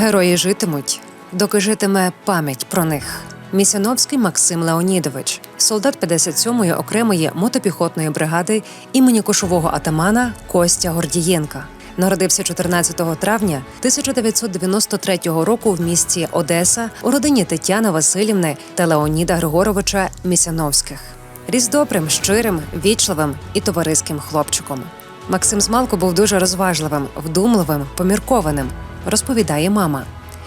Герої житимуть, доки житиме пам'ять про них. Місяновський Максим Леонідович, солдат 57-ї окремої мотопіхотної бригади імені кошового атамана Костя Гордієнка. Народився 14 травня 1993 року в місті Одеса у родині Тетяни Васильівни та Леоніда Григоровича Місяновських. Ріс добрим, щирим, вічливим і товариським хлопчиком. Максим Змалко був дуже розважливим, вдумливим, поміркованим, розповідає мама.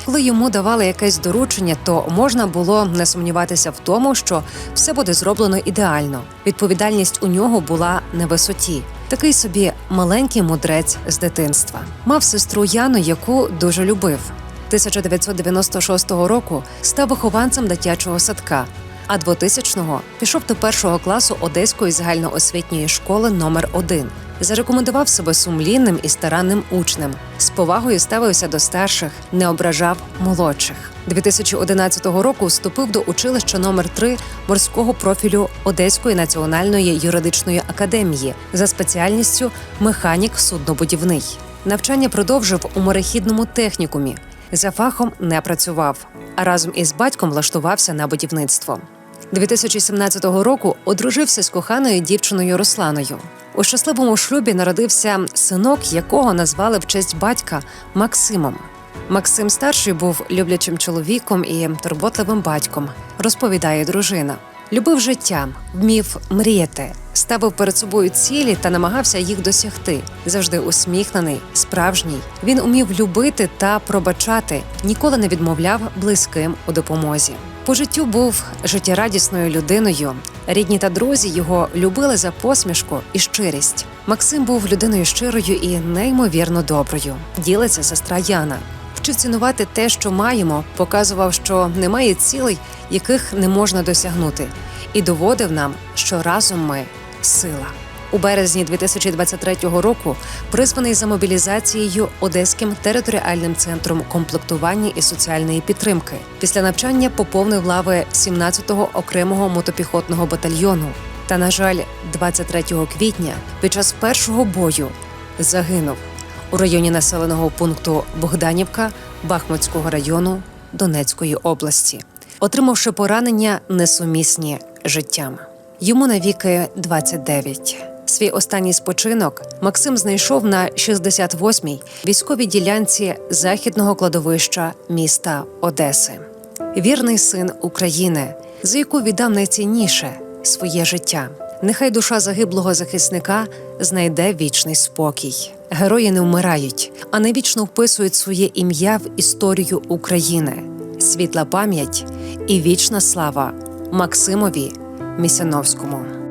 Коли йому давали якесь доручення, то можна було не сумніватися в тому, що все буде зроблено ідеально. Відповідальність у нього була на висоті. Такий собі маленький мудрець з дитинства. Мав сестру Яну, яку дуже любив. 1996 року став вихованцем дитячого садка, а 2000-го пішов до першого класу Одеської загальноосвітньої школи номер 1 Зарекомендував себе сумлінним і старанним учнем. З повагою ставився до старших, не ображав молодших. 2011 року вступив до училища номер 3 морського профілю Одеської національної юридичної академії за спеціальністю механік суднобудівний. Навчання продовжив у морехідному технікумі. За фахом не працював, а разом із батьком влаштувався на будівництво. 2017 року одружився з коханою дівчиною Русланою. У щасливому шлюбі народився синок, якого назвали в честь батька Максимом. Максим старший був люблячим чоловіком і турботливим батьком, розповідає дружина. Любив життя, вмів мріяти, ставив перед собою цілі та намагався їх досягти. Завжди усміхнений, справжній. Він умів любити та пробачати, ніколи не відмовляв близьким у допомозі. По життю був життєрадісною людиною. Рідні та друзі його любили за посмішку і щирість. Максим був людиною щирою і неймовірно доброю. Ділиться сестра Яна. Вчив цінувати те, що маємо, показував, що немає цілей, яких не можна досягнути, і доводив нам, що разом ми сила. У березні 2023 року призваний за мобілізацією Одеським територіальним центром комплектування і соціальної підтримки. Після навчання поповнив лави 17-го окремого мотопіхотного батальйону. Та, на жаль, 23 квітня під час першого бою загинув у районі населеного пункту Богданівка Бахмутського району Донецької області, отримавши поранення несумісні життям. Йому навіки 29. Свій останній спочинок Максим знайшов на 68-й військовій ділянці західного кладовища міста Одеси. Вірний син України, за яку віддав найцінніше своє життя. Нехай душа загиблого захисника знайде вічний спокій. Герої не вмирають, а не вічно вписують своє ім'я в історію України. Світла пам'ять і вічна слава Максимові Місяновському.